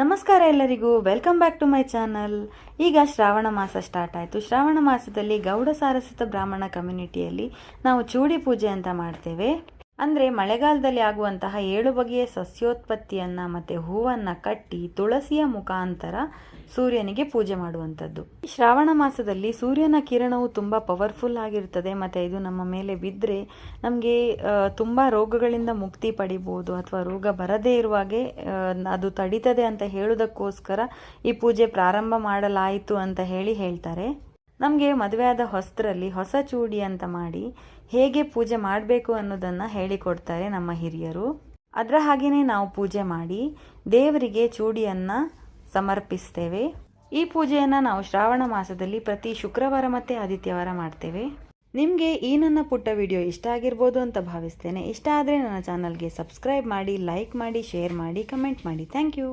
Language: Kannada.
ನಮಸ್ಕಾರ ಎಲ್ಲರಿಗೂ. Welcome back to my channel ಈಗ ಶ್ರಾವಣ ಮಾಸ ಸ್ಟಾರ್ಟ್ ಆಯಿತು. ಶ್ರಾವಣ ಮಾಸದಲ್ಲಿ ಗೌಡ ಸಾರಸ್ವತ ಬ್ರಾಹ್ಮಣ ಕಮ್ಯುನಿಟಿಯಲ್ಲಿ ನಾವು ಚೂಡಿ ಪೂಜೆ ಅಂತ ಮಾಡ್ತೇವೆ. ಅಂದರೆ ಮಳೆಗಾಲದಲ್ಲಿ ಆಗುವಂತಹ ಏಳು ಬಗೆಯ ಸಸ್ಯೋತ್ಪತ್ತಿಯನ್ನು ಮತ್ತು ಹೂವನ್ನು ಕಟ್ಟಿ ತುಳಸಿಯ ಮುಖಾಂತರ ಸೂರ್ಯನಿಗೆ ಪೂಜೆ ಮಾಡುವಂಥದ್ದು. ಶ್ರಾವಣ ಮಾಸದಲ್ಲಿ ಸೂರ್ಯನ ಕಿರಣವು ತುಂಬ ಪವರ್ಫುಲ್ ಆಗಿರ್ತದೆ, ಮತ್ತು ಇದು ನಮ್ಮ ಮೇಲೆ ಬಿದ್ದರೆ ನಮಗೆ ತುಂಬ ರೋಗಗಳಿಂದ ಮುಕ್ತಿ ಪಡಿಬೋದು ಅಥವಾ ರೋಗ ಬರದೇ ಇರುವಾಗೆ ಅದು ತಡೀತದೆ ಅಂತ ಹೇಳೋದಕ್ಕೋಸ್ಕರ ಈ ಪೂಜೆ ಪ್ರಾರಂಭ ಮಾಡಲಾಯಿತು ಅಂತ ಹೇಳಿ ಹೇಳ್ತಾರೆ. ನಮಗೆ ಮದುವೆಯಾದ ಹೊಸ್ತ್ರಲ್ಲಿ ಹೊಸ ಚೂಡಿ ಅಂತ ಮಾಡಿ ಹೇಗೆ ಪೂಜೆ ಮಾಡಬೇಕು ಅನ್ನೋದನ್ನು ಹೇಳಿಕೊಡ್ತಾರೆ ನಮ್ಮ ಹಿರಿಯರು. ಅದರ ಹಾಗೆಯೇ ನಾವು ಪೂಜೆ ಮಾಡಿ ದೇವರಿಗೆ ಚೂಡಿಯನ್ನು ಸಮರ್ಪಿಸ್ತೇವೆ. ಈ ಪೂಜೆಯನ್ನು ನಾವು ಶ್ರಾವಣ ಮಾಸದಲ್ಲಿ ಪ್ರತಿ ಶುಕ್ರವಾರ ಮತ್ತು ಆದಿತ್ಯವಾರ ಮಾಡ್ತೇವೆ. ನಿಮಗೆ ಈ ನನ್ನ ಪುಟ್ಟ ವಿಡಿಯೋ ಇಷ್ಟ ಆಗಿರ್ಬೋದು ಅಂತ ಭಾವಿಸ್ತೇನೆ. ಇಷ್ಟ ಆದರೆ ನನ್ನ ಚಾನಲ್ಗೆ ಸಬ್ಸ್ಕ್ರೈಬ್ ಮಾಡಿ, ಲೈಕ್ ಮಾಡಿ, ಶೇರ್ ಮಾಡಿ, ಕಮೆಂಟ್ ಮಾಡಿ. Thank you.